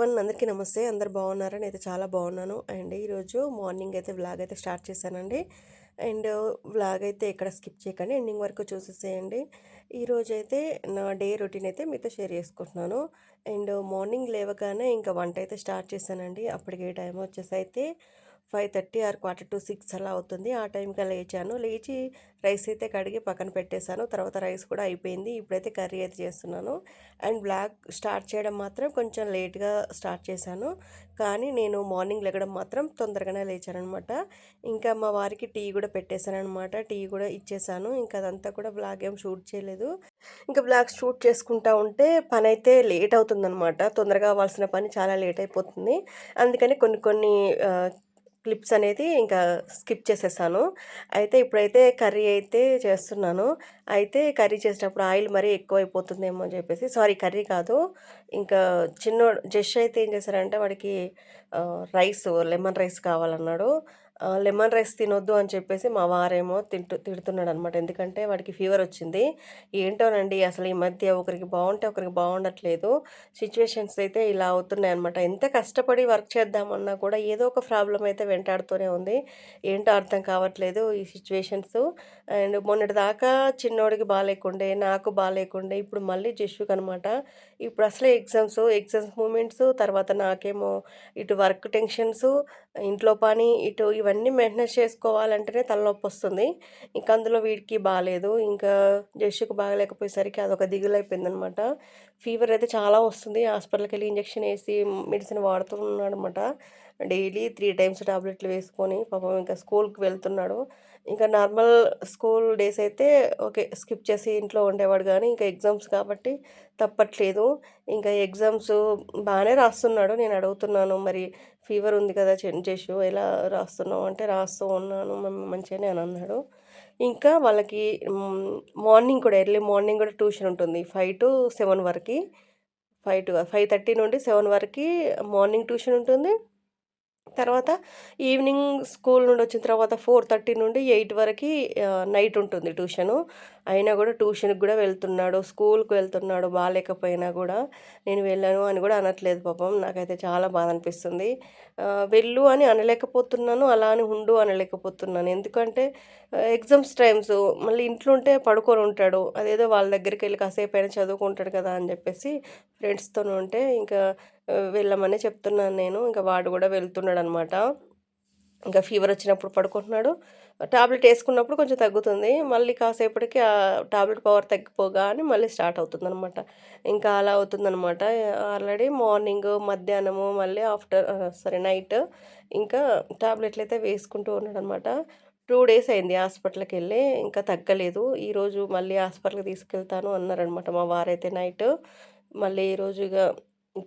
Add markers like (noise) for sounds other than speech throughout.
One అందరికీ నమస్తే. అందరు బాగున్నారా? నేనైతే చాలా బాగున్నాను. అండ్ ఈరోజు మార్నింగ్ అయితే వ్లాగ్ అయితే స్టార్ట్ చేశానండి. అండ్ వ్లాగ్ అయితే ఎక్కడ స్కిప్ చేయకండి. ఎండింగ్ వరకు చూసేసేయండి. ఈరోజు అయితే నా డే రొటీన్ అయితే మీతో షేర్ చేసుకుంటున్నాను. అండ్ మార్నింగ్ లేవగానే ఇంకా వంట అయితే స్టార్ట్ చేశానండి. అప్పటికే టైం వచ్చేసి అయితే five thirty or quarter to six అలా అవుతుంది. ఆ టైంకి లేచాను. లేచి రైస్ అయితే కడిగి పక్కన పెట్టేశాను. తర్వాత రైస్ కూడా అయిపోయింది. ఇప్పుడైతే కర్రీ అయితే చేస్తున్నాను. అండ్ బ్లాక్ స్టార్ట్ చేయడం మాత్రం కొంచెం లేట్గా స్టార్ట్ చేశాను. కానీ నేను మార్నింగ్ లెగడం మాత్రం తొందరగానే లేచానమాట ఇంకా మా వారికి టీ కూడా పెట్టేశానమాట టీ కూడా ఇచ్చేసాను ఇంకా అదంతా కూడా బ్లాగ్ ఏం షూట్ చేయలేదు. ఇంకా బ్లాగ్ షూట్ చేసుకుంటా ఉంటే పని అయితే లేట్ అవుతుందన్నమాట. తొందరగా అవ్వాల్సిన పని చాలా లేట్ అయిపోతుంది. అందుకని కొన్ని కొన్ని క్లిప్స్ అనేది ఇంకా స్కిప్ చేసేసాను. అయితే ఇప్పుడైతే కర్రీ అయితే చేస్తున్నాను. అయితే కర్రీ చేసేటప్పుడు ఆయిల్ మరీ ఎక్కువ అయిపోతుందేమో అని చెప్పేసి సారీ కర్రీ కాదు ఇంకా చిన్న జస్ట్ అయితే ఏం చేశారంటే వాడికి రైస్ లెమన్ రైస్ కావాలన్నాడు. లెమన్ రైస్ తినొద్దు అని చెప్పేసి మా వారేమో తింటు తిడుతున్నాడు అనమాట ఎందుకంటే వాడికి ఫీవర్ వచ్చింది. ఏంటోనండి అసలు ఈ మధ్య ఒకరికి బాగుంటే ఒకరికి బాగుండట్లేదు. సిచ్యువేషన్స్ అయితే ఇలా అవుతున్నాయి అనమాట ఎంత కష్టపడి వర్క్ చేద్దామన్నా కూడా ఏదో ఒక ప్రాబ్లం అయితే వెంటాడుతూనే ఉంది. ఏంటో అర్థం కావట్లేదు ఈ సిచ్యువేషన్స్ అండ్ మొన్నటి దాకా చిన్నోడికి బాగాలేకుండే నాకు బాగాలేకుండే ఇప్పుడు మళ్ళీ జస్సుకు అనమాట ఇప్పుడు అసలే ఎగ్జామ్స్ ఎగ్జామ్స్ మూమెంట్స్ తర్వాత నాకేమో ఇటు వర్క్ టెన్షన్స్ ఇంట్లో పని ఇటు ఇవన్నీ మెయింటెనెన్స్ చేసుకోవాలంటేనే తలనొప్పి వస్తుంది ఇంకా అందులో వీడికి బాగాలేదు ఇంకా జస్సుకు బాగాలేకపోయేసరికి అదొక దిగులు అయిపోయిందనమాట ఫీవర్ అయితే చాలా వస్తుంది. హాస్పిటల్కి వెళ్ళి ఇంజక్షన్ వేసి మెడిసిన్ వాడుతున్నాడు అనమాట డైలీ త్రీ టైమ్స్ టాబ్లెట్లు వేసుకొని పాపం ఇంకా స్కూల్కి వెళ్తున్నాడు. ఇంకా నార్మల్ స్కూల్ డేస్ అయితే ఓకే స్కిప్ చేసి ఇంట్లో ఉండేవాడు కానీ ఇంకా ఎగ్జామ్స్ కాబట్టి తప్పట్లేదు. ఇంకా ఎగ్జామ్స్ బాగానే రాస్తున్నాడు. నేను అడుగుతున్నాను మరి ఫీవర్ ఉంది కదా చేసు ఎలా రాస్తున్నావు? అంటే రాస్తూ ఉన్నాను మంచిగానే అని అన్నాడు. ఇంకా వాళ్ళకి మార్నింగ్ కూడా ఎర్లీ మార్నింగ్ కూడా ట్యూషన్ ఉంటుంది. ఫైవ్ టు సెవెన్ వరకు ఫైవ్ టు ఫైవ్ థర్టీ నుండి సెవెన్ వరకు మార్నింగ్ ట్యూషన్ ఉంటుంది. తర్వాత ఈవినింగ్ స్కూల్ నుండి వచ్చిన తర్వాత ఫోర్ థర్టీ నుండి ఎయిట్ వరకు నైట్ ఉంటుంది ట్యూషను. అయినా కూడా ట్యూషన్కి కూడా వెళ్తున్నాడు స్కూల్కి వెళ్తున్నాడు బాగాలేకపోయినా కూడా నేను వెళ్ళాను అని కూడా అనట్లేదు పాపం. నాకైతే చాలా బాధ అనిపిస్తుంది. వెళ్ళు అని అనలేకపోతున్నాను అలా అని ఉండు అనలేకపోతున్నాను. ఎందుకంటే ఎగ్జామ్స్ టైమ్స్ మళ్ళీ ఇంట్లో ఉంటే పడుకొని ఉంటాడు. అదేదో వాళ్ళ దగ్గరికి వెళ్ళి కాసేపు అయినా చదువుకుంటాడు కదా అని చెప్పేసి ఫ్రెండ్స్తో ఉంటే ఇంకా వెళ్ళమని చెప్తున్నాను నేను. ఇంకా వాడు కూడా వెళ్తున్నాడు అనమాట ఇంకా ఫీవర్ వచ్చినప్పుడు పడుకుంటున్నాడు. టాబ్లెట్ వేసుకున్నప్పుడు కొంచెం తగ్గుతుంది. మళ్ళీ కాసేపటికి ఆ టాబ్లెట్ పవర్ తగ్గిపోగానే మళ్ళీ స్టార్ట్ అవుతుందనమాట ఇంకా అలా అవుతుందనమాట ఆల్రెడీ మార్నింగ్ మధ్యాహ్నము మళ్ళీ ఆఫ్టర్ సరే నైట్ ఇంకా టాబ్లెట్లు అయితే వేసుకుంటూ ఉన్నాడనమాట టూ డేస్ అయింది హాస్పిటల్కి వెళ్ళి ఇంకా తగ్గలేదు. ఈరోజు మళ్ళీ హాస్పిటల్కి తీసుకెళ్తాను అన్నారనమాట మా వారైతే నైట్. మళ్ళీ ఈరోజు ఇక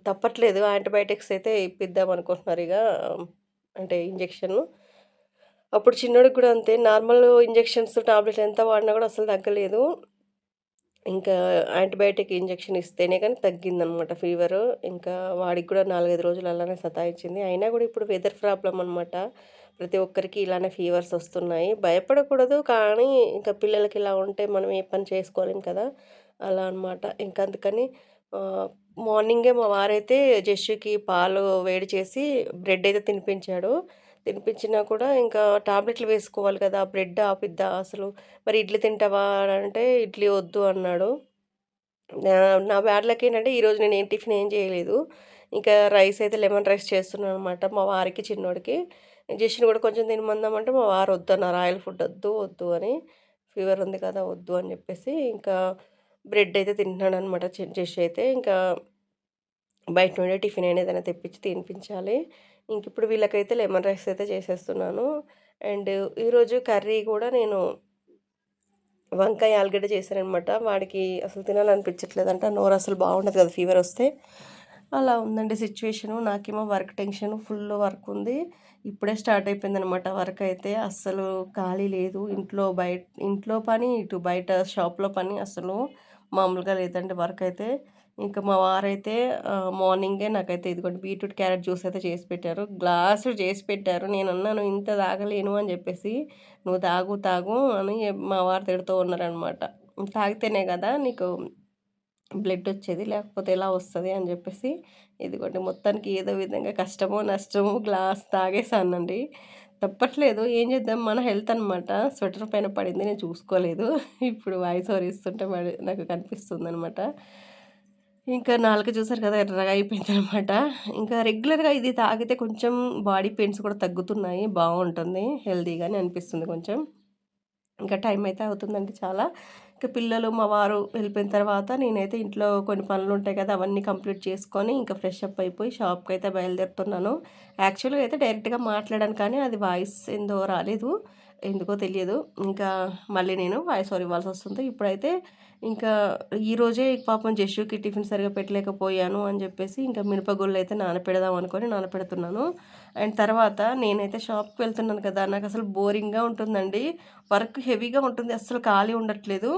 తప్పట్లేదు. యాంటీబయాటిక్స్ అయితే ఇప్పిద్దాం అనుకుంటున్నారు ఇక అంటే ఇంజెక్షన్. అప్పుడు చిన్నోడికి కూడా అంతే. నార్మల్ ఇంజెక్షన్స్ టాబ్లెట్ ఎంత వాడినా కూడా అసలు తగ్గలేదు. ఇంకా యాంటీబయాటిక్ ఇంజెక్షన్ ఇస్తేనే కానీ తగ్గిందనమాట ఫీవర్. ఇంకా వాడికి కూడా నాలుగైదు రోజులు అలానే సతాయించింది. అయినా కూడా ఇప్పుడు వెదర్ ప్రాబ్లం అనమాట. ప్రతి ఒక్కరికి ఇలానే ఫీవర్స్ వస్తున్నాయి. భయపడకూడదు కానీ ఇంకా పిల్లలకి ఇలా ఉంటే మనం ఏ పని చేసుకోలేం కదా. అలా అనమాట. ఇంకా అందుకని మార్నింగే మా వారైతే జస్సుకి పాలు వేడి చేసి బ్రెడ్ అయితే తినిపించాడు. తినిపించినా కూడా ఇంకా టాబ్లెట్లు వేసుకోవాలి కదా బ్రెడ్ ఆపిద్దా అసలు. మరి ఇడ్లీ తింటావా అంటే ఇడ్లీ వద్దు అన్నాడు. నా బ్యాడ్లకి ఏంటంటే ఈరోజు నేను ఏం టిఫిన్ ఏం చేయలేదు. ఇంకా రైస్ అయితే లెమన్ రైస్ చేస్తున్నాను అనమాట మా వారికి చిన్నోడికి. ఇంజెక్షన్ కూడా కొంచెం తినమందామంటే మా వారు వద్దు అన్నారు. ఆయిల్ ఫుడ్ వద్దు వద్దు అని. ఫీవర్ ఉంది కదా వద్దు అని చెప్పేసి ఇంకా బ్రెడ్ అయితే తింటున్నాడు అనమాట జస్ట్ అయితే. ఇంకా బయట నుండి టిఫిన్ అయినా ఏదైనా తెప్పించి తినిపించాలి. ఇంక ఇప్పుడు వీళ్ళకైతే లెమన్ రైస్ అయితే చేసేస్తున్నాను. అండ్ ఈరోజు కర్రీ కూడా నేను వంకాయ ఆలుగడ్డ చేశానమాట వాడికి అసలు తినాలనిపించట్లేదంట. నోరు అసలు బాగుండదు కదా ఫీవర్ వస్తే. అలా ఉందండి సిచ్యువేషను. నాకేమో వర్క్ టెన్షన్ ఫుల్ వర్క్ ఉంది. ఇప్పుడే స్టార్ట్ అయిపోయింది అనమాట వర్క్ అయితే. అస్సలు ఖాళీ లేదు. ఇంట్లో బయట ఇంట్లో పని ఇటు బయట షాప్లో పని అసలు మామూలుగా లేదండి వర్క్ అయితే. ఇంకా మా వారైతే మార్నింగే నాకైతే ఇదిగోండి బీట్రూట్ క్యారెట్ జ్యూస్ అయితే చేసి పెట్టారు. గ్లాసు చేసి పెట్టారు. నేను అన్నాను ఇంత తాగలేను అని చెప్పేసి నువ్వు తాగు తాగు అని మా వారు తిడుతూ ఉన్నారనమాట తాగితేనే కదా నీకు బ్లడ్ వచ్చేది లేకపోతే ఎలా వస్తుంది అని చెప్పేసి ఇదిగోండి మొత్తానికి ఏదో విధంగా కష్టమో నష్టమో గ్లాస్ తాగేసానండి తప్పట్లేదు ఏం చేద్దాం? మన హెల్త్ అనమాట స్వెటర్ పైన పడింది నేను చూసుకోలేదు. ఇప్పుడు వాయిస్ ఓవర్ ఇస్తుంటే నాకు కనిపిస్తుంది అనమాట ఇంకా నాలుక చూసారు కదా ఎర్రగా అయిపోయింది అనమాట ఇంకా రెగ్యులర్గా ఇది తాగితే కొంచెం బాడీ పెయిన్స్ కూడా తగ్గుతున్నాయి బాగుంటుంది హెల్తీగానే అనిపిస్తుంది కొంచెం. ఇంకా టైం అయితే అవుతుందండి చాలా. ఇంకా పిల్లలు మా వారు వెళ్ళిపోయిన తర్వాత నేనైతే ఇంట్లో కొన్ని పనులు ఉంటాయి కదా అవన్నీ కంప్లీట్ చేసుకొని ఇంకా ఫ్రెష్ అప్ అయిపోయి షాప్కి అయితే బయలుదేరుతున్నాను. యాక్చువల్గా అయితే డైరెక్ట్గా మాట్లాడాను కానీ అది వాయిస్ ఏందో రాలేదు ఎందుకో తెలియదు. ఇంకా మళ్ళీ నేను వాయిస్ ఓవర్ ఇవ్వాల్సి వస్తుంది. ఇప్పుడైతే ఇంకా ఈరోజే పాపం జస్సుకి టిఫిన్ సరిగా పెట్టలేకపోయాను అని చెప్పేసి ఇంకా మినపగుళ్ళు అయితే నానపెడదాం అనుకొని నానపెడుతున్నాను. అండ్ తర్వాత నేనైతే షాప్కి వెళ్తున్నాను కదా నాకు అసలు బోరింగ్గా ఉంటుందండి. వర్క్ హెవీగా ఉంటుంది అసలు ఖాళీ ఉండట్లేదు.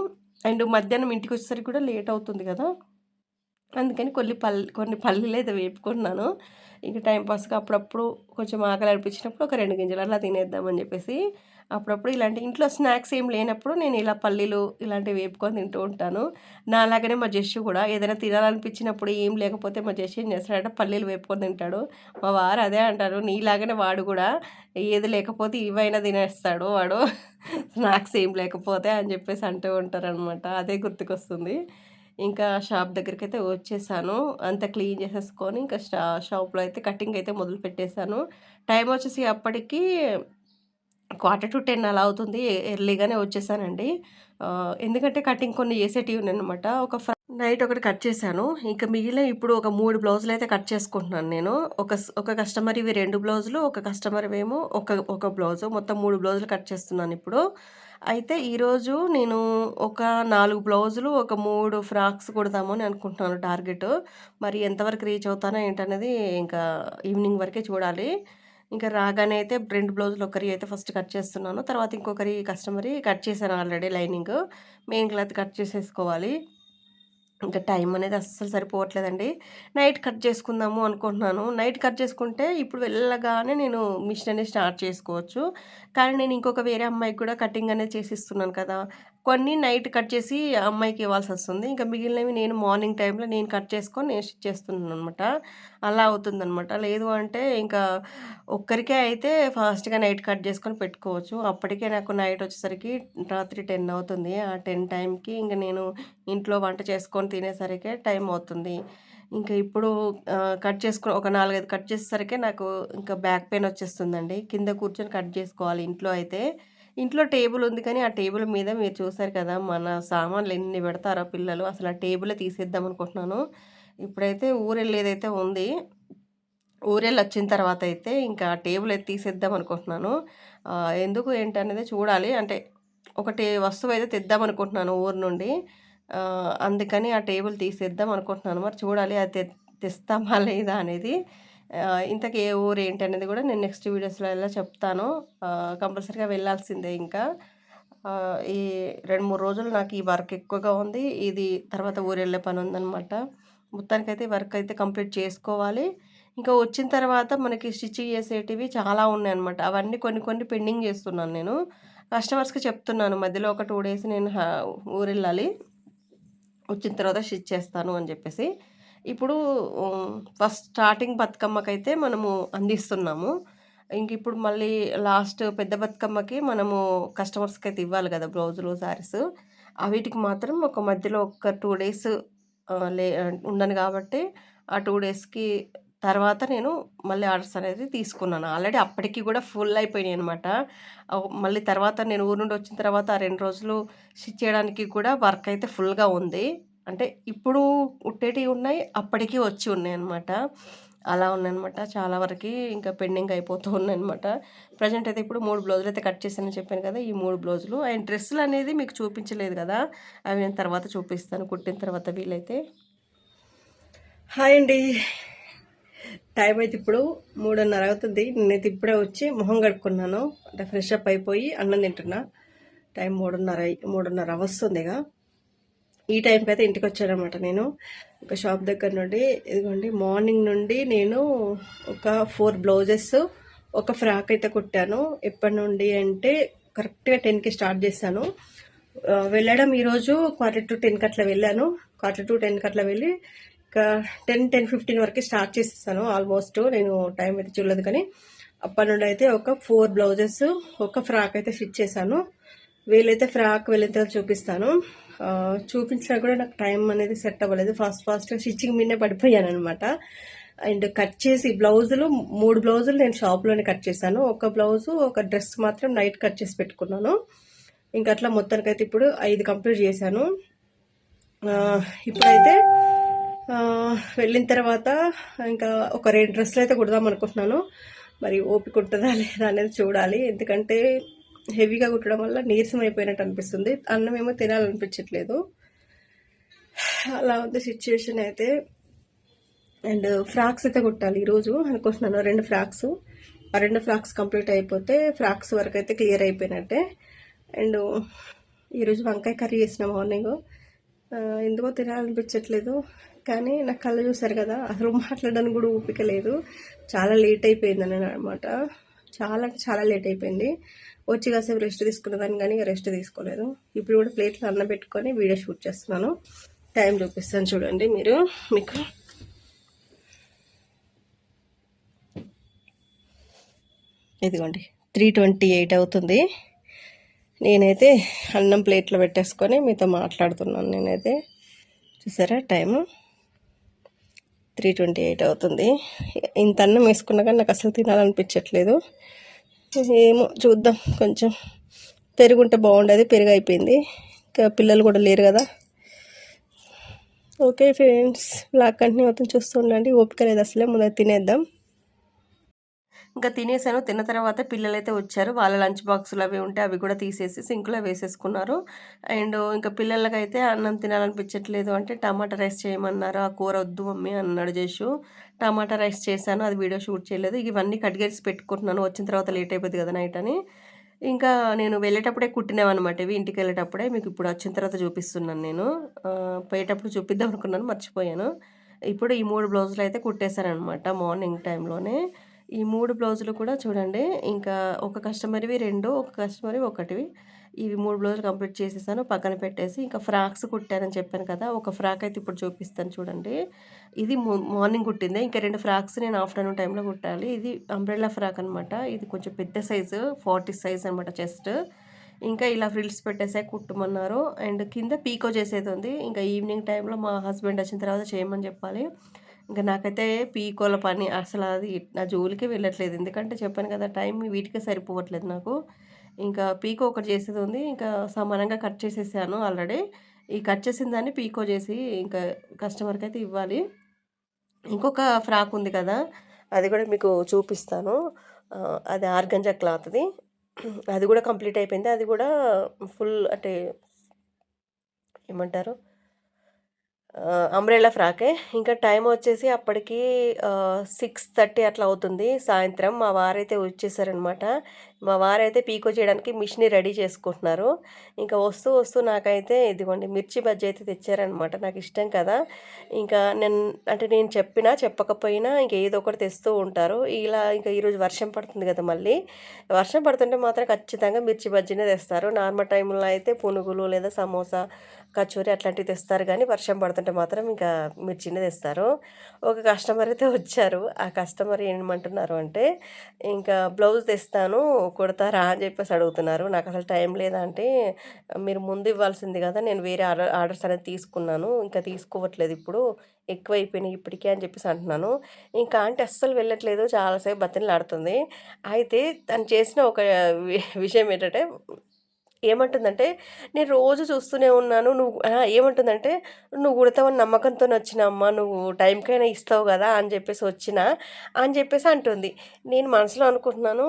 అండ్ మధ్యాహ్నం ఇంటికి వచ్చేసరికి కూడా లేట్ అవుతుంది కదా. అందుకని కొన్ని పల్లె కొన్ని పల్లీలు అయితే వేపుకున్నాను ఇంకా టైంపాస్గా అప్పుడప్పుడు కొంచెం ఆకలి అనిపించినప్పుడు ఒక రెండు గింజలు అలా తినేద్దామని చెప్పేసి అప్పుడప్పుడు ఇలాంటి ఇంట్లో స్నాక్స్ ఏం లేనప్పుడు నేను ఇలా పల్లీలు ఇలాంటివి వేపుకొని తింటూ ఉంటాను. నా అలాగనే మా జస్సు కూడా ఏదైనా తినాలనిపించినప్పుడు ఏం లేకపోతే మా జస్సు ఏం చేస్తాడంటే పల్లీలు వేపుకొని తింటాడు. మా వారు అదే అంటారు నీలాగానే వాడు కూడా ఏది లేకపోతే ఇవైనా తినేస్తాడు వాడు. స్నాక్స్ ఏం లేకపోతే అని చెప్పేసి అంటూ ఉంటారనమాట అదే గుర్తుకొస్తుంది. ఇంకా షాప్ దగ్గరికి అయితే వచ్చేసాను. అంత క్లీన్ చేసేసుకొని ఇంకా షా షాప్లో అయితే కటింగ్ అయితే మొదలు పెట్టేశాను టైం వచ్చేసి అప్పటికి క్వార్టర్ టు టెన్ అలా అవుతుంది. ఎర్లీగానే వచ్చేసానండి. ఎందుకంటే కటింగ్ కొన్ని చేసేటివి అనమాట ఒక నైట్ ఒకటి కట్ చేశాను. ఇంకా మిగిలిన ఇప్పుడు ఒక మూడు బ్లౌజులు అయితే కట్ చేసుకుంటున్నాను నేను. ఒక ఒక కస్టమర్ ఇవి రెండు బ్లౌజులు ఒక కస్టమర్ ఏమో ఒక ఒక బ్లౌజు. మొత్తం మూడు బ్లౌజులు కట్ చేస్తున్నాను ఇప్పుడు. అయితే ఈరోజు నేను ఒక నాలుగు బ్లౌజులు ఒక మూడు ఫ్రాక్స్ కుడదాము అని అనుకుంటున్నాను టార్గెట్. మరి ఎంతవరకు రీచ్ అవుతానో ఏంటనేది ఇంకా ఈవినింగ్ వరకే చూడాలి. ఇంకా రాగానే అయితే రెండు బ్లౌజులు ఒకరి అయితే ఫస్ట్ కట్ చేస్తున్నాను. తర్వాత ఇంకొకరి కస్టమర్ కట్ చేశాను already lining. Main cloth cut చేసేసుకోవాలి. ఇంకా టైం అనేది అస్సలు సరిపోవట్లేదండి. నైట్ కట్ చేసుకుందాము అనుకుంటున్నాను. నైట్ కట్ చేసుకుంటే ఇప్పుడు వెళ్ళగానే నేను మిషన్ అనేది స్టార్ట్ చేసుకోవచ్చు. కానీ నేను ఇంకొక వేరే అమ్మాయికి కూడా కటింగ్ అనేది చేసి ఇస్తున్నాను కదా. కొన్ని నైట్ కట్ చేసి అమ్మాయికి ఇవ్వాల్సి వస్తుంది. ఇంకా మిగిలినవి నేను మార్నింగ్ టైంలో నేను కట్ చేసుకొని నేను స్టిచ్ చేస్తున్నాను అనమాట అలా అవుతుందనమాట లేదు అంటే ఇంకా ఒక్కరికే అయితే ఫాస్ట్గా నైట్ కట్ చేసుకొని పెట్టుకోవచ్చు. అప్పటికే నాకు నైట్ వచ్చేసరికి రాత్రి టెన్ అవుతుంది. ఆ టెన్ టైంకి ఇంకా నేను ఇంట్లో వంట చేసుకొని తినేసరికి టైం అవుతుంది. ఇంకా ఇప్పుడు కట్ చేసుకుని ఒక నాలుగైదు కట్ చేసేసరికి నాకు ఇంకా బ్యాక్ పెయిన్ వచ్చేస్తుందండి. కింద కూర్చొని కట్ చేసుకోవాలి ఇంట్లో అయితే. ఇంట్లో టేబుల్ ఉంది కానీ ఆ టేబుల్ మీద మీరు చూసారు కదా మన సామాన్లు ఎన్ని పెడతారో పిల్లలు అసలు ఆ టేబుల్ తీసేద్దాం అనుకుంటున్నాను. ఇప్పుడైతే ఊరెళ్ళి ఏదైతే ఉంది ఊరెళ్ళి వచ్చిన తర్వాత అయితే ఇంకా టేబుల్ అయితే తీసేద్దాం అనుకుంటున్నాను. ఎందుకు ఏంటనేది చూడాలి. అంటే ఒకటి వస్తువు అయితే తెద్దాం అనుకుంటున్నాను ఊరు నుండి. అందుకని ఆ టేబుల్ తీసేద్దాం అనుకుంటున్నాను. మరి చూడాలి అది తెస్తామా లేదా అనేది. ఇంతకీ ఏ ఊరు ఏంటి అనేది కూడా నేను నెక్స్ట్ వీడియోస్లో ఎలా చెప్తాను. కంపల్సరీగా వెళ్ళాల్సిందే ఇంకా. ఈ రెండు మూడు రోజులు నాకు ఈ వర్క్ ఎక్కువగా ఉంది. ఇది తర్వాత ఊరు వెళ్ళే పని ఉందనమాట మొత్తానికైతే వర్క్ అయితే కంప్లీట్ చేసుకోవాలి. ఇంకా వచ్చిన తర్వాత మనకి స్టిచ్ చేసేటివి చాలా ఉన్నాయన్నమాట. అవన్నీ కొన్ని కొన్ని పెండింగ్ చేస్తున్నాను నేను. కస్టమర్స్కి చెప్తున్నాను. మధ్యలో ఒక టూ డేస్ నేను ఊరు వెళ్ళాలి. వచ్చిన తర్వాత స్టిచ్ చేస్తాను అని చెప్పేసి. ఇప్పుడు ఫస్ట్ స్టార్టింగ్ బతుకమ్మకైతే మనము అందిస్తున్నాము. ఇంక ఇప్పుడు మళ్ళీ లాస్ట్ పెద్ద బతుకమ్మకి మనము కస్టమర్స్కి అయితే ఇవ్వాలి కదా బ్లౌజులు శారీస్. వీటికి మాత్రం ఒక మధ్యలో ఒక టూ డేస్ లే ఉండను కాబట్టి ఆ టూ డేస్కి తర్వాత నేను మళ్ళీ ఆర్డర్స్ అనేది తీసుకున్నాను. ఆల్రెడీ అప్పటికి కూడా ఫుల్ అయిపోయినాయి అనమాట మళ్ళీ తర్వాత నేను ఊరు నుండి వచ్చిన తర్వాత ఆ రెండు రోజులు స్టిచ్ చేయడానికి కూడా వర్క్ అయితే ఫుల్గా ఉంది. అంటే ఇప్పుడు ఉట్టేటివి ఉన్నాయి అప్పటికి వచ్చి ఉన్నాయి అనమాట అలా ఉన్నాయన్నమాట. చాలా వరకు ఇంకా పెండింగ్ అయిపోతూ ఉన్నాయన్నమాట. ప్రజెంట్ అయితే ఇప్పుడు మూడు బ్లౌజులు అయితే కట్ చేశానని చెప్పాను కదా ఈ మూడు బ్లౌజులు. అండ్ డ్రెస్సులు అనేది మీకు చూపించలేదు కదా అవి నేను తర్వాత చూపిస్తాను. కుట్టిన తర్వాత వీలైతే. హాయ్ అండి. టైం అయితే ఇప్పుడు మూడున్నర అవుతుంది. నేనైతే ఇప్పుడే వచ్చి మొహం కడుక్కున్నాను. అంటే ఫ్రెష్ అప్ అయిపోయి అన్నం తింటున్నా. టైం మూడున్నర మూడున్నర అవస్తుందిగా ఈ టైంకి అయితే ఇంటికి వచ్చానమాట నేను. ఒక షాప్ దగ్గర నుండి ఇదిగోండి మార్నింగ్ నుండి నేను ఒక ఫోర్ బ్లౌజెస్ ఒక ఫ్రాక్ అయితే కుట్టాను. ఎప్పటి నుండి అంటే కరెక్ట్గా టెన్కి స్టార్ట్ చేశాను. వెళ్ళడం ఈరోజు క్వార్టర్ టు టెన్కి అట్లా వెళ్ళాను. క్వార్టర్ టు టెన్కి అట్లా వెళ్ళి ఇంకా టెన్ టెన్ ఫిఫ్టీన్ వరకు స్టార్ట్ చేసేసాను. ఆల్మోస్ట్ నేను టైం అయితే చూడలేదు కానీ అప్పటి నుండి అయితే ఒక ఫోర్ బ్లౌజెస్ ఒక ఫ్రాక్ అయితే స్టిచ్ చేశాను. వీలైతే ఫ్రాక్ వెళ్ళిన తర్వాత చూపిస్తాను. చూపించినా కూడా నాకు టైం అనేది సెట్ అవ్వలేదు. ఫాస్ట్ ఫాస్ట్ స్టిచ్చింగ్ మీదనే పడిపోయాను అనమాట అండ్ కట్ చేసి బ్లౌజులు మూడు బ్లౌజులు నేను షాప్లోనే కట్ చేశాను. ఒక బ్లౌజు ఒక డ్రెస్ మాత్రం నైట్ కట్ చేసి పెట్టుకున్నాను. ఇంకా అట్లా మొత్తానికైతే ఇప్పుడు ఐదు కంప్లీట్ చేశాను. ఇప్పుడైతే వెళ్ళిన తర్వాత ఇంకా ఒక రెండు డ్రెస్సులు అయితే కుడదాం అనుకుంటున్నాను. మరి ఓపిక ఉంటుందా లేదా అనేది చూడాలి. ఎందుకంటే హెవీగా కుట్టడం వల్ల నీరసం అయిపోయినట్టు అనిపిస్తుంది. అన్నం ఏమో తినాలనిపించట్లేదు. అలా ఉంది సిచ్యువేషన్ అయితే. అండ్ ఫ్రాక్స్ అయితే కుట్టాలి ఈరోజు అనుకుంటున్నాను. రెండు ఫ్రాక్స్. ఆ రెండు ఫ్రాక్స్ కంప్లీట్ అయిపోతే ఫ్రాక్స్ వరకు అయితే క్లియర్ అయిపోయినట్టే. అండ్ ఈరోజు వంకాయ కర్రీ చేసిన మార్నింగ్ ఎందుకో తినాలనిపించట్లేదు. కానీ నాకు కళ్ళు చూసారు కదా అసలు మాట్లాడడానికి కూడా ఓపిక లేదు. చాలా లేట్ అయిపోయిందని అనమాట చాలా చాలా లేట్ అయిపోయింది. వచ్చి కాసేపు రెస్ట్ తీసుకున్నదాన్ని కానీ రెస్ట్ తీసుకోలేదు. ఇప్పుడు కూడా ప్లేట్లో అన్నం పెట్టుకొని వీడియో షూట్ చేస్తున్నాను. టైం చూపిస్తాను చూడండి మీరు మీకు. ఇదిగోండి త్రీ ట్వంటీ ఎయిట్ అవుతుంది. నేనైతే అన్నం ప్లేట్లో పెట్టేసుకొని మీతో మాట్లాడుతున్నాను నేనైతే. చూసారా టైము? త్రీ ట్వంటీ ఎయిట్ అవుతుంది. ఇంత అన్నం వేసుకున్నా కానీ నాకు అసలు తినాలనిపించట్లేదు. ఏమో చూద్దాం. కొంచెం పెరుగు ఉంటే బాగుండేది పెరుగు అయిపోయింది ఇంకా పిల్లలు కూడా లేరు కదా. ఓకే ఫ్రెండ్స్ బ్లాగ్ కంటిన్యూ అవుతుంది. చూస్తూ ఉండండి. ఓపిక లేదు అసలే ముందు తినేద్దాం. ఇంకా తినేసాను తిన్న తర్వాత పిల్లలైతే వచ్చారు. వాళ్ళ లంచ్ బాక్సులు అవి ఉంటే అవి కూడా తీసేసి సింక్లో వేసేసుకున్నారు. అండ్ ఇంకా పిల్లలకైతే అన్నం తినాలనిపించట్లేదు అంటే టమాటా రైస్ చేయమన్నారు. ఆ కూర వద్దు మమ్మీ అన్నాడు చేసు టమాటా రైస్ చేశాను అది వీడియో షూట్ చేయలేదు. ఇవన్నీ కట్ చేసి పెట్టుకుంటున్నాను. వచ్చిన తర్వాత లేట్ అయిపోద్ది కదా నైట్ అని. ఇంకా నేను వెళ్ళేటప్పుడే కుట్టినామన్నమాట ఇవి. ఇంటికి వెళ్ళేటప్పుడే మీకు ఇప్పుడు వచ్చిన తర్వాత చూపిస్తున్నాను నేను. పోయేటప్పుడు చూపిద్దాం అనుకున్నాను మర్చిపోయాను. ఇప్పుడు ఈ మూడు బ్లౌజులు అయితే కుట్టేశారనమాట మార్నింగ్ టైంలోనే. ఈ మూడు బ్లౌజులు కూడా చూడండి ఇంకా ఒక కస్టమర్వి రెండు ఒక కస్టమర్వి ఒకటివి. ఇవి మూడు బ్లౌజులు కంప్లీట్ చేసేసాను. పక్కన పెట్టేసి ఇంకా ఫ్రాక్స్ కుట్టానని చెప్పాను కదా ఒక ఫ్రాక్ అయితే ఇప్పుడు చూపిస్తాను చూడండి. ఇది మార్నింగ్ కుట్టింది. ఇంకా రెండు ఫ్రాక్స్ నేను ఆఫ్టర్నూన్ టైంలో కుట్టాలి. ఇది అంబ్రెల్లా ఫ్రాక్ అనమాట ఇది కొంచెం పెద్ద సైజు ఫార్టీ సైజ్ అనమాట చెస్ట్. ఇంకా ఇలా ఫ్రిల్స్ పెట్టేసే కుట్టమన్నారు. అండ్ కింద పీకో చేసేది ఉంది. ఇంకా ఈవినింగ్ టైంలో మా హస్బెండ్ వచ్చిన తర్వాత చేయమని చెప్పాలి. ఇంకా నాకైతే పీకోల పని అసలు అది నా జోలికే వెళ్ళట్లేదు. ఎందుకంటే చెప్పాను కదా టైం వీటికే సరిపోవట్లేదు నాకు. ఇంకా పీకో ఒకటి చేసేది ఉంది. ఇంకా సమానంగా కట్ చేసేసాను ఆల్రెడీ. ఈ కట్ చేసిన దాన్ని పీకో చేసి ఇంకా కస్టమర్కి అయితే ఇవ్వాలి. ఇంకొక ఫ్రాక్ ఉంది కదా అది కూడా మీకు చూపిస్తాను. అది ఆర్గంజా క్లాత్ది. అది కూడా కంప్లీట్ అయిపోయింది. అది కూడా ఫుల్ అంటే ఏమంటారు? అంబ్రెల్లా ఫ్రాకే. ఇంకా టైం వచ్చేసి అప్పటికి సిక్స్ థర్టీ అట్లా అవుతుంది. సాయంత్రం మా వారైతే వచ్చేసారనమాట మా వారైతే పీకో చేయడానికి మిషన్ని రెడీ చేసుకుంటున్నారు. ఇంకా వస్తూ వస్తూ నాకైతే ఇదిగోండి మిర్చి బజ్జీ అయితే తెచ్చారనమాట నాకు ఇష్టం కదా. ఇంకా నేను అంటే నేను చెప్పినా చెప్పకపోయినా ఇంకా ఏదో ఒకటి తెస్తూ ఉంటారు. ఇలా ఇంకా ఈరోజు వర్షం పడుతుంది కదా మళ్ళీ. వర్షం పడుతుంటే మాత్రం ఖచ్చితంగా మిర్చి బజ్జీనే తెస్తారు. నార్మల్ టైంలో అయితే పునుగులు లేదా సమోసా కచోరీ అట్లాంటివి తెస్తారు. కానీ వర్షం పడుతుంటే మాత్రం ఇంకా మిర్చినే తెస్తారు. ఒక కస్టమర్ అయితే వచ్చారు. ఆ కస్టమర్ ఏమంటున్నారు అంటే ఇంకా బ్లౌజ్ తెస్తాను. కుడతారా అని చెప్పేసి అడుగుతున్నారు. నాకు అసలు టైం లేదా అంటే మీరు ముందు ఇవ్వాల్సింది కదా నేను వేరే ఆర్డర్ ఆర్డర్స్ అనేది తీసుకున్నాను ఇంకా తీసుకోవట్లేదు ఇప్పుడు ఎక్కువ అయిపోయినాయి ఇప్పటికే అని చెప్పేసి అంటున్నాను. ఇంకా అంటే అస్సలు వెళ్ళట్లేదు చాలాసేపు బతిలాడుతుంది అయితే తను చేసిన ఒక విషయం ఏంటంటే ఏమంటుందంటే నేను రోజు చూస్తూనే ఉన్నాను నువ్వు ఏమంటుందంటే నువ్వు కుడతావని నమ్మకంతో వచ్చిన అమ్మ నువ్వు టైంకైనా ఇస్తావు కదా అని చెప్పేసి వచ్చిన అని చెప్పేసి అంటుంది. నేను మనసులో అనుకుంటున్నాను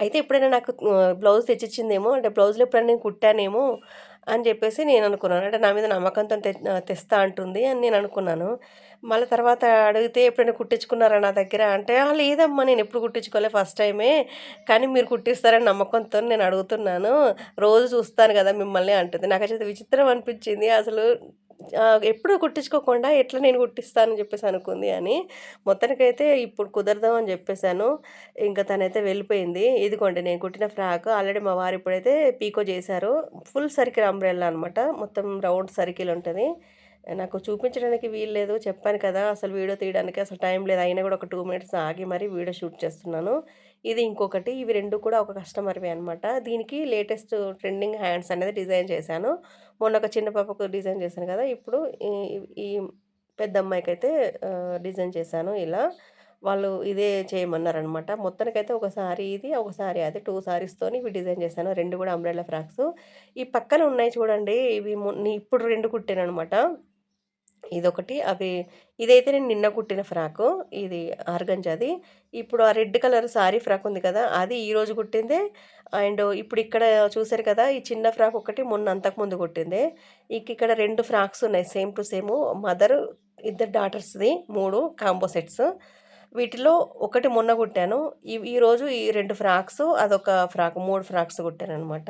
అయితే ఎప్పుడైనా నాకు బ్లౌజ్ తెచ్చిచ్చిందేమో అంటే బ్లౌజ్లో ఎప్పుడైనా నేను కుట్టానేమో అని చెప్పేసి నేను అనుకున్నాను. అంటే నా మీద నమ్మకంతో తె తెస్తా అంటుంది అని నేను అనుకున్నాను. మళ్ళీ తర్వాత అడిగితే ఎప్పుడైనా కుట్టించుకున్నారా నా దగ్గర? అంటే లేదమ్మా నేను ఎప్పుడు కుట్టించుకోలే ఫస్ట్ టైమే కానీ మీరు కుట్టిస్తారని నమ్మకంతో నేను అడుగుతున్నాను. రోజు చూస్తాను కదా మిమ్మల్ని అంటుంది. నాకు అయితే విచిత్రం అనిపించింది. అసలు ఎప్పుడు కుట్టించుకోకుండా ఎట్లా నేను కుట్టిస్తానని చెప్పేసి అనుకుంది అని. మొత్తానికైతే ఇప్పుడు కుదరదాం అని చెప్పేసాను. ఇంకా తనైతే వెళ్ళిపోయింది. ఇదిగోండి నేను కుట్టిన ఫ్రాక్ ఆల్రెడీ మా వారు ఇప్పుడైతే పీకో చేశారు. ఫుల్ సర్కిల్ అంబ్రెల్లా అనమాట. మొత్తం రౌండ్ సర్కిల్ ఉంటుంది నాకు చూపించడానికి వీలు లేదు. చెప్పాను కదా! అసలు వీడియో తీయడానికి అసలు టైం లేదు. అయినా కూడా ఒక టూ మినిట్స్ ఆగి మరి వీడియో షూట్ చేస్తున్నాను. ఇది ఇంకొకటి. ఇవి రెండు కూడా ఒక కస్టమర్‌వే అనమాట. దీనికి లేటెస్ట్ ట్రెండింగ్ హ్యాండ్స్ అనేది డిజైన్ చేశాను. మొన్న ఒక చిన్న పాపకు డిజైన్ చేశాను కదా! ఇప్పుడు ఈ ఈ పెద్ద అమ్మాయికైతే డిజైన్ చేశాను ఇలా. వాళ్ళు ఇదే చేయమన్నారనమాట. మొత్తానికైతే ఒకసారి ఇది, ఒక సారీ అది టూ సారీస్తో ఇవి డిజైన్ చేశాను. రెండు కూడా అంబ్రెల్లా ఫ్రాక్స్. ఈ పక్కన ఉన్నాయి చూడండి. ఇవి ఇప్పుడు రెండు కుట్టాను అనమాట ఇదొకటి. అవి ఇదైతే నేను నిన్న కుట్టిన ఫ్రాకు. ఇది ఆర్గంజాది. ఇప్పుడు ఆ రెడ్ కలర్ సారీ ఫ్రాక్ ఉంది కదా! అది ఈరోజు కుట్టిందే. అండ్ ఇప్పుడు ఇక్కడ చూసారు కదా! ఈ చిన్న ఫ్రాక్ ఒకటి మొన్న అంతకుముందు కుట్టిందే. ఇక ఇక్కడ రెండు ఫ్రాక్స్ ఉన్నాయి. సేమ్ టు సేమ్ మదర్, ఇద్దరు డాటర్స్‌ది మూడు కాంబో సెట్స్. వీటిలో ఒకటి మొన్న కుట్టాను. ఈ ఈరోజు ఈ రెండు ఫ్రాక్స్ అదొక ఫ్రాక్ మూడు ఫ్రాక్స్ కుట్టాను అనమాట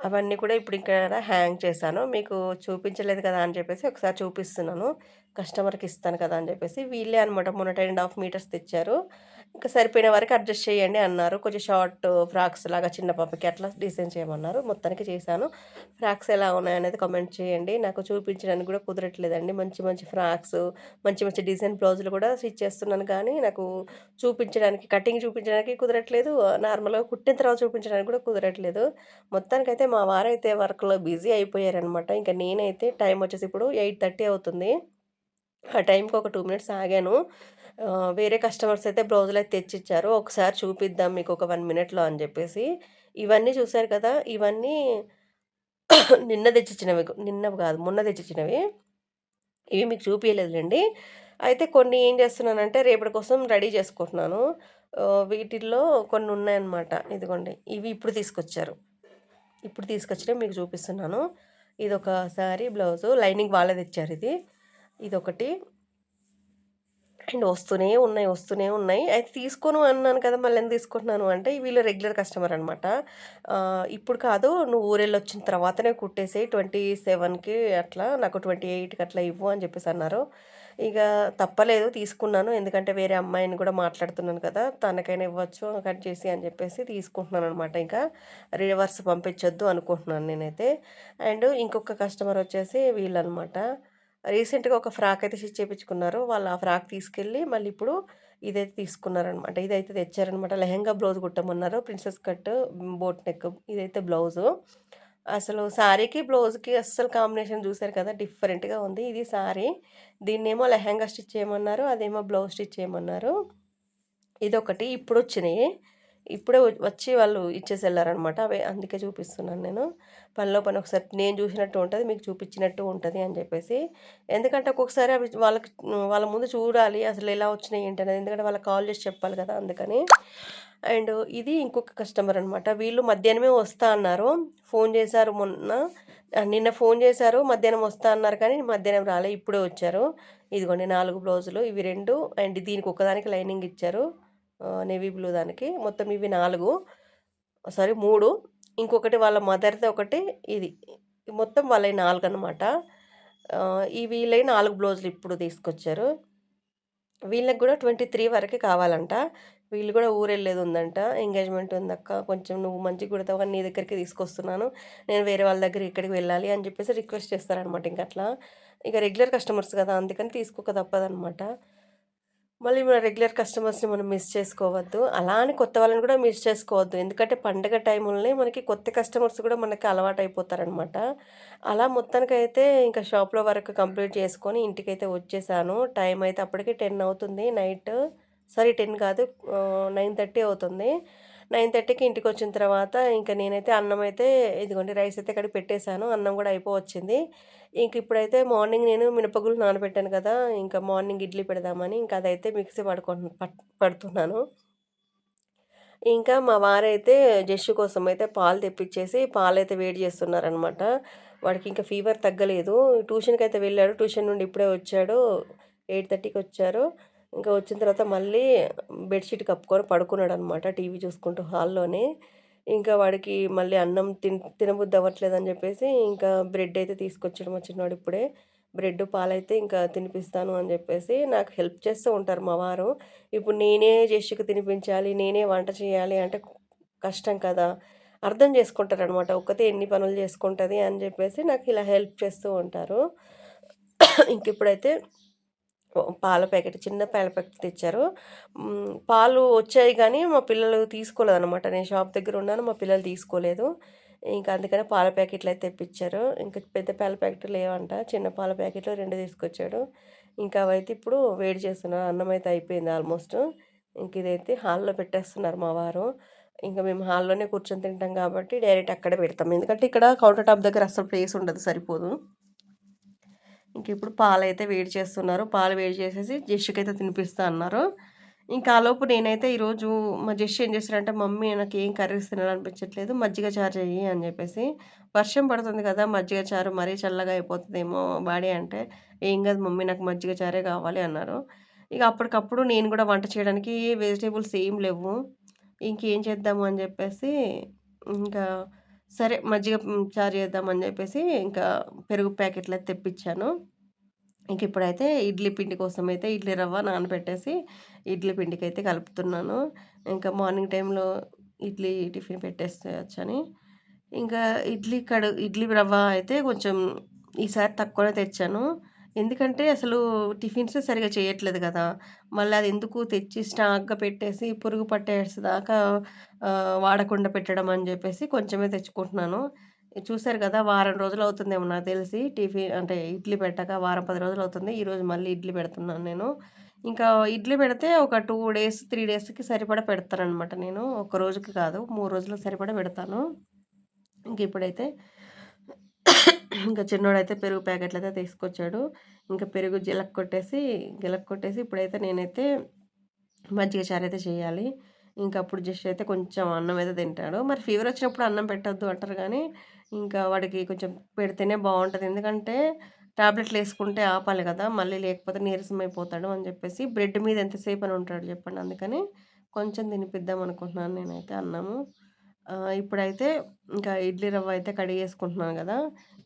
అవన్నీ కూడా ఇప్పుడు ఇక్కడ హ్యాంగ్ చేశాను. మీకు చూపించలేదు కదా! అని చెప్పేసి ఒకసారి చూపిస్తున్నాను. కస్టమర్‌కి ఇస్తాను కదా! అని చెప్పేసి. వీళ్ళే అనమాట మొన్న 10 ½ మీటర్స్ తెచ్చారు. ఇంకా సరిపోయిన వరకు అడ్జస్ట్ చేయండి అన్నారు. కొంచెం షార్ట్ uh, ఫ్రాక్స్ లాగా చిన్న పాపకి అట్లా డిజైన్ చేయమన్నారు. మొత్తానికి చేశాను. ఫ్రాక్స్ ఎలా ఉన్నాయనేది కామెంట్ చేయండి. నాకు చూపించడానికి కూడా కుదరట్లేదండి. మంచి మంచి ఫ్రాక్స్, మంచి మంచి డిజైన్ బ్లౌజులు కూడా స్టిచ్ చేస్తున్నాను కానీ నాకు చూపించడానికి కటింగ్ చూపించడానికి కుదరట్లేదు. నార్మల్‌గా కుట్టిన తర్వాత చూపించడానికి కూడా కుదరట్లేదు. మొత్తానికైతే మా వారైతే వర్క్‌లో బిజీ అయిపోయారనమాట. ఇంకా నేనైతే టైం వచ్చేసి ఇప్పుడు 8:30 అవుతుంది. ఆ టైంకి ఒక టూ మినిట్స్ ఆగాను. వేరే కస్టమర్స్ అయితే బ్లౌజులు అయితే తెచ్చిచ్చారు. ఒకసారి చూపిద్దాం మీకు ఒక వన్ మినిట్‌లో అని చెప్పేసి. ఇవన్నీ చూశారు కదా! ఇవన్నీ (coughs) నిన్న తెచ్చిచ్చినవి. నిన్న కాదు మొన్న తెచ్చిచ్చినవి. ఇవి మీకు చూపించలేదులేండి అయితే కొన్ని ఏం చేస్తున్నానంటే రేపటి కోసం రెడీ చేసుకుంటున్నాను. వీటిల్లో కొన్ని ఉన్నాయన్నమాట. ఇదిగోండి. ఇవి ఇప్పుడు తీసుకొచ్చారు. ఇప్పుడు తీసుకొచ్చినవి మీకు చూపిస్తున్నాను. ఇదొక సారీ బ్లౌజు. లైనింగ్ వాళ్ళే తెచ్చారిది. ఇదొకటి. అండ్ వస్తూనే ఉన్నాయి, వస్తూనే ఉన్నాయి. అయితే తీసుకోను అన్నాను కదా! మళ్ళీ మళ్ళెందుకు తీసుకుంటున్నాను అంటే వీళ్ళు రెగ్యులర్ కస్టమర్ అనమాట. ఇప్పుడు కాదు నువ్వు ఊరెళ్ళొచ్చిన తర్వాతనే కుట్టేసేయి 27కి అట్లా నాకు 28కి అట్లా ఇవ్వు అని చెప్పేసి అన్నారు. ఇక తప్పలేదు తీసుకున్నాను. ఎందుకంటే వేరే అమ్మాయిని కూడా మాట్లాడుతున్నాను కదా! తనకైనా ఇవ్వచ్చు కట్ చేసి అని చెప్పేసి తీసుకుంటున్నాను అనమాట ఇంకా రివర్స్ పంపించొద్దు అనుకుంటున్నాను నేనైతే. అండ్ ఇంకొక కస్టమర్ వచ్చేసి వీళ్ళనమాట. రీసెంట్‌గా ఒక ఫ్రాక్ అయితే స్టిచ్ చేయించుకున్నారు వాళ్ళు ఆ ఫ్రాక్ తీసుకెళ్ళి మళ్ళీ ఇప్పుడు ఇదైతే తీసుకున్నారనమాట. ఇదైతే తెచ్చారనమాట. లెహెంగా బ్లౌజ్ కుట్టమన్నారు. ప్రిన్సెస్ కట్, బోట్ నెక్ ఇదైతే బ్లౌజు. అసలు శారీకి బ్లౌజ్‌కి అస్సలు కాంబినేషన్ చూసారు కదా! డిఫరెంట్‌గా ఉంది. ఇది సారీ. దీన్నేమో లెహెంగా స్టిచ్ చేయమన్నారు. అదేమో బ్లౌజ్ స్టిచ్ చేయమన్నారు. ఇదొకటి ఇప్పుడు వచ్చినాయి ఇప్పుడే వచ్చి వాళ్ళు ఇచ్చేసి వెళ్ళారనమాట అవే అందుకే చూపిస్తున్నాను నేను. పనిలో పని ఒకసారి నేను చూసినట్టు ఉంటుంది మీకు చూపించినట్టు ఉంటుంది అని చెప్పేసి. ఎందుకంటే ఒక్కొక్కసారి అవి వాళ్ళకి వాళ్ళ ముందు చూడాలి. అసలు ఎలా వచ్చినాయి ఏంటనేది. ఎందుకంటే వాళ్ళకి కాల్ చేసి చెప్పాలి కదా! అందుకని. అండ్ ఇది ఇంకొక కస్టమర్ అనమాట. వీళ్ళు మధ్యాహ్నమే వస్తా అన్నారు. ఫోన్ చేశారు మొన్న. నిన్న ఫోన్ చేశారు. మధ్యాహ్నం వస్తా అన్నారు కానీ మధ్యాహ్నం రాలే. ఇప్పుడే వచ్చారు. ఇదిగోండి నాలుగు బ్లౌజులు. ఇవి రెండు అండ్ దీనికి ఒక్కదానికి లైనింగ్ ఇచ్చారు. నేవీ బ్లూ దానికి. మొత్తం ఇవి నాలుగు సారీ మూడు ఇంకొకటి వాళ్ళ మదర్‌ది ఒకటి ఇది. మొత్తం వాళ్ళయి నాలుగు అనమాట. ఈ వీళ్ళయి 4 బ్లౌజులు ఇప్పుడు తీసుకొచ్చారు. వీళ్ళకి కూడా 23 వరకే కావాలంట. వీళ్ళు కూడా ఊరెళ్ళేది ఉందంట. ఎంగేజ్‌మెంట్ ఉందక్క. కొంచెం నువ్వు మంచిగా కుడతావు కానీ నీ దగ్గరికి తీసుకొస్తున్నాను. నేను వేరే వాళ్ళ దగ్గర ఇక్కడికి వెళ్ళాలి అని చెప్పేసి రిక్వెస్ట్ చేస్తారనమాట ఇంక అట్లా. ఇక రెగ్యులర్ కస్టమర్స్ కదా! అందుకని తీసుకోక తప్పదనమాట. మళ్ళీ మన రెగ్యులర్ కస్టమర్స్‌ని మనం మిస్ చేసుకోవద్దు. అలా అని కొత్త వాళ్ళని కూడా మిస్ చేసుకోవద్దు. ఎందుకంటే పండగ టైంలోనే మనకి కొత్త కస్టమర్స్ కూడా మనకి అలవాటయిపోతారనమాట. అలా మొత్తానికైతే ఇంకా షాప్‌లో వరకు కంప్లీట్ చేసుకొని ఇంటికైతే వచ్చేసాను. టైం అయితే అప్పటికి 10 అవుతుంది నైట్. సారీ 10 కాదు నైన్ థర్టీ అవుతుంది. నైన్ థర్టీకి ఇంటికి వచ్చిన తర్వాత ఇంక నేనైతే అన్నం అయితే ఇదిగోండి రైస్ అయితే ఇక్కడ పెట్టేసాను. అన్నం కూడా అయిపోవచ్చింది. ఇంక ఇప్పుడైతే మార్నింగ్ నేను మినపగులు నానబెట్టాను కదా! ఇంకా మార్నింగ్ ఇడ్లీ పెడదామని ఇంకా అదైతే మిక్సీ పడుకో పడుతున్నాను. ఇంకా మా వారైతే జస్సు కోసం అయితే పాలు తెప్పిచ్చేసి పాలైతే వేడి చేస్తున్నారనమాట. వాడికి ఇంకా ఫీవర్ తగ్గలేదు. ట్యూషన్కి అయితే వెళ్ళాడు. ట్యూషన్ నుండి ఇప్పుడే వచ్చాడు. 8:30కి వచ్చారు. ఇంకా వచ్చిన తర్వాత మళ్ళీ బెడ్‌షీట్ కప్పుకొని పడుకున్నాడు అనమాట టీవీ చూసుకుంటూ హాల్‌లోనే. ఇంకా వాడికి మళ్ళీ అన్నం తిన్ తినబుద్ధి అవ్వట్లేదని చెప్పేసి ఇంకా బ్రెడ్ అయితే తీసుకొచ్చాడు మా చిన్నవాడు ఇప్పుడే. బ్రెడ్ పాలైతే ఇంకా తినిపిస్తాను అని చెప్పేసి నాకు హెల్ప్ చేస్తూ ఉంటారు మా వారు ఇప్పుడు నేనే జెస్ట్కి తినిపించాలి నేనే వంట చేయాలి అంటే కష్టం కదా అర్థం చేసుకుంటారు అనమాట ఒక్కతే ఎన్ని పనులు చేసుకుంటుంది అని చెప్పేసి నాకు ఇలా హెల్ప్ చేస్తూ ఉంటారు ఇంక ఇప్పుడైతే పాల ప్యాకెట్ చిన్న పాల ప్యాకెట్ తెచ్చారు. పాలు వచ్చాయి కానీ మా పిల్లలు తీసుకోలేదు అనమాట నేను షాప్ దగ్గర ఉన్నాను మా పిల్లలు తీసుకోలేదు. ఇంకా అందుకనే పాల ప్యాకెట్లు అయితే తెప్పించారు. ఇంకా పెద్ద పాల ప్యాకెట్లు లేవంట. చిన్న పాల ప్యాకెట్లు రెండు తీసుకొచ్చాడు. ఇంకా అవైతే ఇప్పుడు వేడి చేస్తున్నారు. అన్నం అయితే అయిపోయింది ఆల్మోస్ట్. ఇంక ఇదైతే హాల్లో పెట్టేస్తున్నారు మా వారు. ఇంకా మేము హాల్లోనే కూర్చొని తింటాం కాబట్టి డైరెక్ట్ అక్కడే పెడతాం. ఎందుకంటే ఇక్కడ కౌంటర్ టాప్ దగ్గర అసలు ప్లేస్ ఉండదు సరిపోదు. ఇంక ఇప్పుడు పాలు అయితే వేడి చేస్తున్నారు. పాలు వేడి చేసేసి జెష్కి అయితే తినిపిస్తా అన్నారు. ఇంకా ఆలోపు నేనైతే ఈరోజు మా జెష్ ఏం చేస్తారంటే మమ్మీ నాకు ఏం కర్రీస్ తినాలనిపించట్లేదు మజ్జిగ చారు చెయ్యి అని చెప్పేసి వర్షం పడుతుంది కదా మజ్జిగ చారు మరీ చల్లగా అయిపోతుందేమో బాడీ అంటే ఏం కాదు మమ్మీ నాకు మజ్జిగ చారే కావాలి అన్నారు. ఇక అప్పటికప్పుడు నేను కూడా వంట చేయడానికి వెజిటేబుల్స్ ఏం లేవు. ఇంకేం చేద్దాము అని చెప్పేసి ఇంకా సరే మజ్జిగ చారు చేద్దామని చెప్పేసి ఇంకా పెరుగు ప్యాకెట్లు అయితే తెప్పించాను. ఇంక ఇప్పుడైతే ఇడ్లీ పిండి కోసం అయితే ఇడ్లీ రవ్వ నానబెట్టేసి ఇడ్లీ పిండికి అయితే కలుపుతున్నాను. ఇంకా మార్నింగ్ టైంలో ఇడ్లీ టిఫిన్ పెట్టేసేయచ్చని. ఇంకా ఇడ్లీ కడు ఇడ్లీ రవ్వ అయితే కొంచెం ఈసారి తక్కువనే తెచ్చాను. ఎందుకంటే అసలు టిఫిన్స్ సరిగా చేయట్లేదు కదా! మళ్ళీ అది ఎందుకు తెచ్చి స్టాక్గా పెట్టేసి పురుగు పట్టేసేదాకా వాడకుండా పెట్టడం అని చెప్పేసి కొంచెమే తెచ్చుకుంటున్నాను. చూసారు కదా! వారం రోజులు అవుతుందేమో నాకు తెలిసి. టిఫిన్ అంటే ఇడ్లీ పెట్టక వారం పది రోజులు అవుతుంది. ఈరోజు మళ్ళీ ఇడ్లీ పెడుతున్నాను నేను. ఇంకా ఇడ్లీ పెడితే ఒక టూ డేస్ త్రీ డేస్కి సరిపడా పెడతానమాట నేను. ఒక రోజుకి కాదు మూడు రోజులకు సరిపడా పెడతాను. ఇంక ఇప్పుడైతే ఇంకా చిన్నోడైతే పెరుగు ప్యాకెట్లు అయితే తీసుకొచ్చాడు. ఇంకా పెరుగు జిలక్ కొట్టేసి గిలక్ కొట్టేసి ఇప్పుడైతే నేనైతే మజ్జిగ చారు అయితే చేయాలి. ఇంకా అప్పుడు జస్ట్ అయితే కొంచెం అన్నం అయితే తింటాడు. మరి ఫీవర్ వచ్చినప్పుడు అన్నం పెట్టద్దు అంటారు కానీ ఇంకా వాడికి కొంచెం పెడితేనే బాగుంటుంది. ఎందుకంటే టాబ్లెట్లు వేసుకుంటే ఆపాలి కదా మళ్ళీ లేకపోతే నీరసం అయిపోతాడు అని చెప్పేసి బ్రెడ్ మీద ఎంతసేపు అని ఉంటాడు చెప్పండి. అందుకని కొంచెం తినిపిద్దాం అనుకుంటున్నాను నేనైతే అన్నము. ఇప్పుడైతే ఇంకా ఇడ్లీ రవ్వ అయితే కడిగేసుకుంటున్నాను కదా.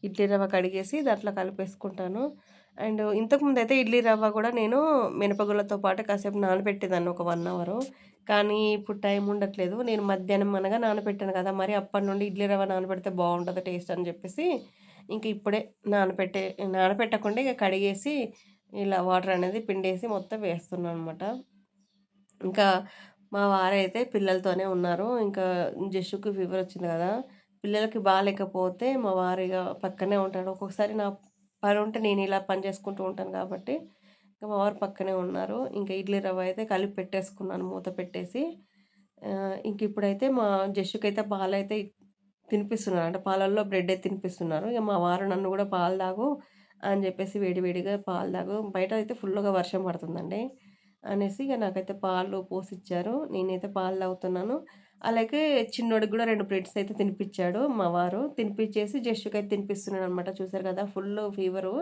ఇడ్లీ రవ్వ కడిగేసి దాంట్లో కలిపేసుకుంటాను. అండ్ ఇంతకుముందు అయితే ఇడ్లీ రవ్వ కూడా నేను మినపగుళ్ళతో పాటు కాసేపు నానబెట్టేదాన్ని ఒక వన్ అవరు. కానీ ఇప్పుడు టైం ఉండట్లేదు. నేను మధ్యాహ్నం అనగా నానబెట్టాను కదా. మరి అప్పటి నుండి ఇడ్లీ రవ్వ నానబెడితే బాగుంటుంది టేస్ట్ అని చెప్పేసి ఇంక ఇప్పుడే నానబెట్టే నానబెట్టకుండా ఇక కడిగేసి ఇలా వాటర్ అనేది పిండేసి మొత్తం వేస్తున్నాను అనమాట ఇంకా మా వారైతే పిల్లలతోనే ఉన్నారు. ఇంకా జస్టుకు ఫీవర్ వచ్చింది కదా పిల్లలకి బాగాలేకపోతే మా వారిగా పక్కనే ఉంటాడు ఒక్కొక్కసారి నా పని ఉంటే నేను ఇలా పని చేసుకుంటూ ఉంటాను కాబట్టి ఇంకా మా వారు పక్కనే ఉన్నారు. ఇంకా ఇడ్లీ రవ్వ అయితే కలిపి పెట్టేసుకున్నాను మూత పెట్టేసి. ఇంక ఇప్పుడైతే మా జస్సుకి అయితే పాలు అయితే తినిపిస్తున్నారు. అంటే పాలల్లో బ్రెడ్ అయితే తినిపిస్తున్నారు. ఇక మా వారు నన్ను కూడా పాలు తాగు అని చెప్పేసి వేడివేడిగా పాలు తాగు. బయట అయితే ఫుల్గా వర్షం పడుతుందండి. అనేసి ఇక నాకైతే పాలు పోసిచ్చారు. నేనైతే పాలు తాగుతున్నాను. అలాగే చిన్నోడికి కూడా రెండు బ్రెడ్స్ అయితే తినిపించాడు మా వారు. తినిపించేసి జస్ట్కి అయితే తినిపిస్తున్నాడు అనమాట చూసారు కదా ఫుల్ ఫీవరు.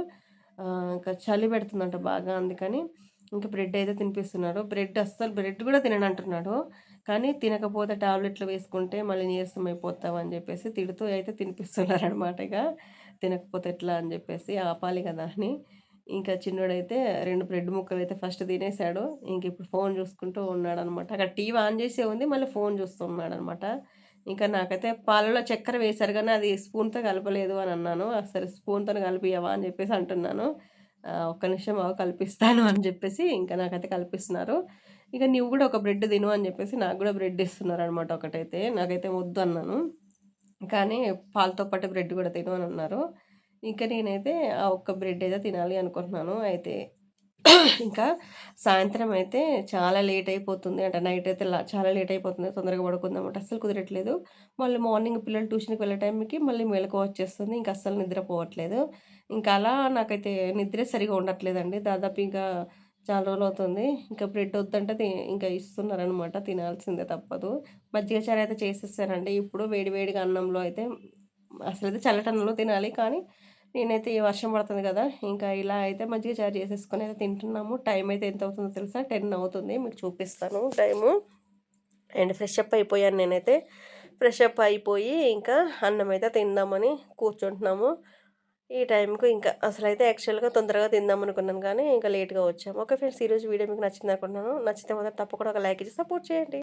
ఇంకా చలి పెడుతుందంట బాగా అందుకని ఇంకా బ్రెడ్ అయితే తినిపిస్తున్నారు బ్రెడ్ అస్సలు బ్రెడ్ కూడా తిననంటున్నాడు. కానీ తినకపోతే టాబ్లెట్లు వేసుకుంటే మళ్ళీ నీరసం అయిపోతావు అని చెప్పేసి తిడుతూ అయితే తినిపిస్తున్నారు అనమాట ఇక తినకపోతే ఎట్లా అని చెప్పేసి ఆపాలి కదా అని. ఇంకా చిన్నోడైతే రెండు బ్రెడ్ ముక్కలు అయితే ఫస్ట్ తినేసాడు. ఇంక ఇప్పుడు ఫోన్ చూసుకుంటూ ఉన్నాడు అనమాట అక్కడ టీవీ ఆన్ చేసే ఉంది మళ్ళీ ఫోన్ చూస్తూ ఉన్నాడు అనమాట ఇంకా నాకైతే పాలలో చక్కెర వేశారు కానీ అది స్పూన్తో కలపలేదు అని అన్నాను. సరే స్పూన్తో కలిపియవా అని చెప్పేసి అంటున్నాను. ఒక్క నిమిషం కల్పిస్తాను అని చెప్పేసి ఇంకా నాకైతే కల్పిస్తున్నారు. ఇక నువ్వు కూడా ఒక బ్రెడ్ తిను అని చెప్పేసి నాకు కూడా బ్రెడ్ ఇస్తున్నారు అనమాట ఒకటైతే. నాకైతే వద్దు అన్నాను కానీ పాలతో పాటు బ్రెడ్ కూడా తిను అని అన్నారు. ఇంకా నేనైతే ఆ ఒక్క బ్రెడ్ అయితే తినాలి అనుకుంటున్నాను. అయితే ఇంకా సాయంత్రం అయితే చాలా లేట్ అయిపోతుంది అంటే. నైట్ అయితే చాలా లేట్ అయిపోతుంది. తొందరగా పడుకుందామంటే. అస్సలు కుదరట్లేదు. మళ్ళీ మార్నింగ్ పిల్లలు ట్యూషన్కి వెళ్ళే టైంకి మళ్ళీ మెలకు వచ్చేస్తుంది ఇంకా అస్సలు నిద్రపోవట్లేదు ఇంకా అలా నాకైతే నిద్రే సరిగా ఉండట్లేదండి. దాదాపు ఇంకా చాలా రోజులు అవుతుంది. ఇంకా బ్రెడ్ వద్దంటే ఇంకా ఇస్తున్నారనమాట తినాల్సిందే తప్పదు. మజ్జిగ చారు అయితే చేసేసారండి ఇప్పుడు వేడి వేడిగా అన్నంలో అయితే అసలు అయితే చల్లటన్నంలో తినాలి. కానీ నేనైతే ఈ వర్షం పడుతుంది కదా ఇంకా ఇలా అయితే మంచిగా చార్జ్ చేసేసుకొని అయితే తింటున్నాము. టైం అయితే ఎంత అవుతుందో తెలుసా? టెన్ అవుతుంది. మీకు చూపిస్తాను టైము అండ్ ఫ్రెష్ అప్ అయిపోయాను నేనైతే. ఫ్రెష్ అప్ అయిపోయి ఇంకా అన్నం అయితే తిందామని కూర్చుంటున్నాము. ఈ టైంకు ఇంకా అసలు అయితే యాక్చువల్గా తొందరగా తిందాం అనుకున్నాను కానీ ఇంకా లేట్గా వచ్చాము. ఓకే ఫ్రెండ్స్ ఈరోజు వీడియో మీకు నచ్చింది అనుకుంటున్నాను. నచ్చితే మాత్రం తప్పకుండా ఒక లైక్ ఇచ్చి సపోర్ట్ చేయండి.